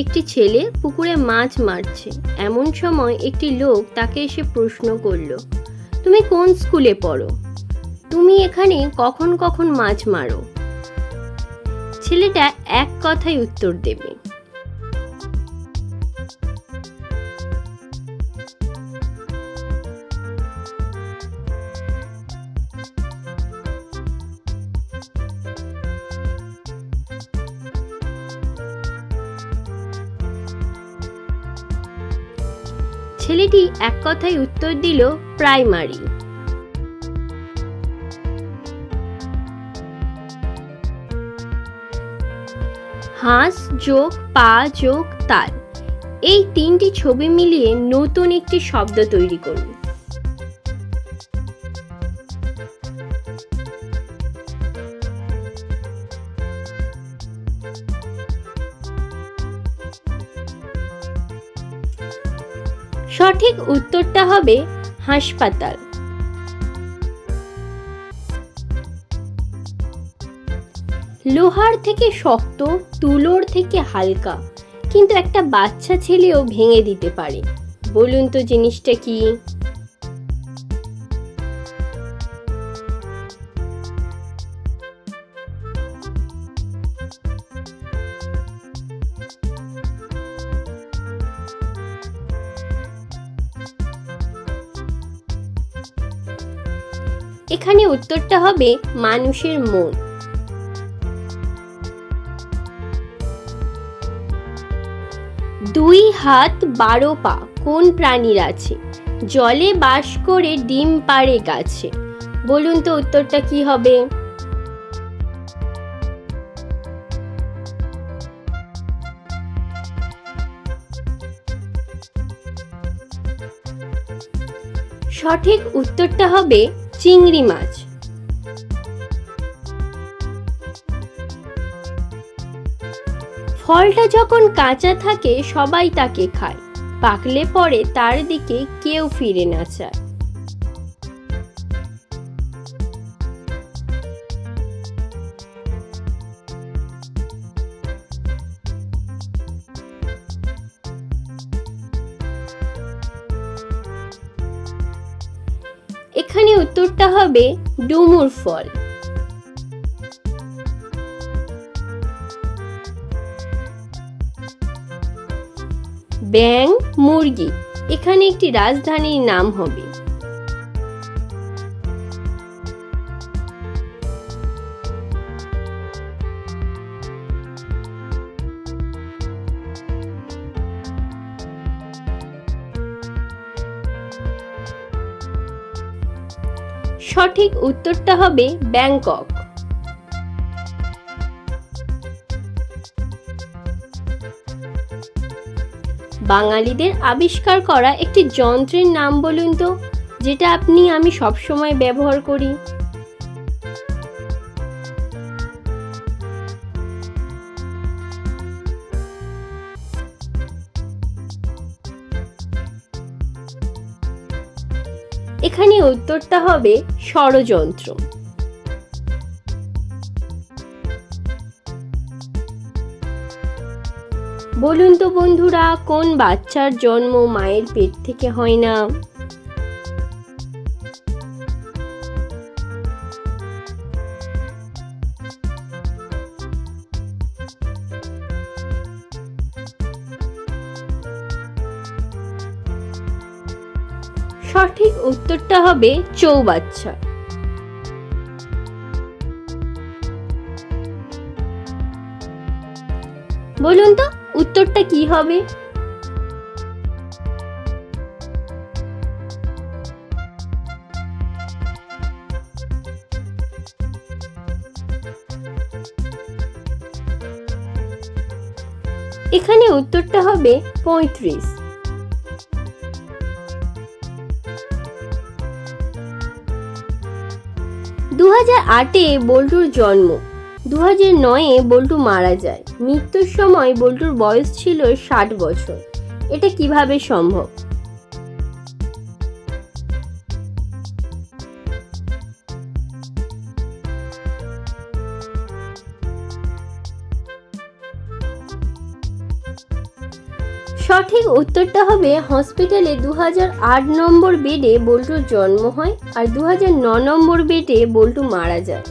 একটি ছেলে পুকুরে মাছ মারছে। এমন সময় একটি লোক তাকে এসে প্রশ্ন করল, তুমি কোন স্কুলে পড়ো? তুমি এখানে কখন কখন মাছ মারো? ছেলেটা এক কথাই উত্তর দেবে। ছেলেটি এক কথায় উত্তর দিল, প্রাইমারি। হাঁস যোগ, পা যোগ তার এই তিনটি ছবি মিলিয়ে নতুন একটি শব্দ তৈরি করুন। সঠিক উত্তরটা হবে হাসপাতাল। লোহার থেকে শক্ত, তুলোর থেকে হালকা, কিন্তু একটা বাচ্চা ছেলেও ভেঙে দিতে পারে। বলুন তো জিনিসটা কি? এখানে উত্তরটা হবে মানুষের মন। দুই হাত বারো পা, কোন প্রাণীর আছে? জলে বাস করে ডিম পাড়ে গাছে। বলুন তো উত্তরটা কি হবে? সঠিক উত্তরটা হবে চিংড়ি মাছ। ফলটা যখন কাঁচা থাকে, সবাই তাকে খায়। পাকলে পরে তার দিকে কেউ ফিরে না চায়। এখানে উত্তরটা হবে ডুমুর ফল। ব্যাং মুরগি। এখানে একটি রাজধানীর নাম হবে। সঠিক উত্তরটা হবে ব্যাংকক। বাঙালিদের আবিষ্কার করা একটি যন্ত্রের নাম বলুন তো, যেটা আপনি, আমি সবসময় ব্যবহার করি। এখানে উত্তরটা হবে ষড়যন্ত্র। বলুন তো বন্ধুরা, কোন বাচ্চার জন্ম মায়ের পেট থেকে হয় না? সঠিক উত্তরটা হবে চৌবাচ্চা। বলুন তো উত্তরটা কি হবে? এখানে উত্তরটা হবে পঁয়ত্রিশ। দু হাজার আটে বল্টুর জন্ম দু হাজার নয়ে বল্টু মারা যায়। মৃত্যুর সময় বল্টুর বয়স ছিল ষাট বছর। এটা কীভাবে সম্ভব? সঠিক উত্তরটা হবে হসপিটালে দু নম্বর বেডে বল্টুর জন্ম হয় আর দু নম্বর বেডে বল্টু মারা যায়।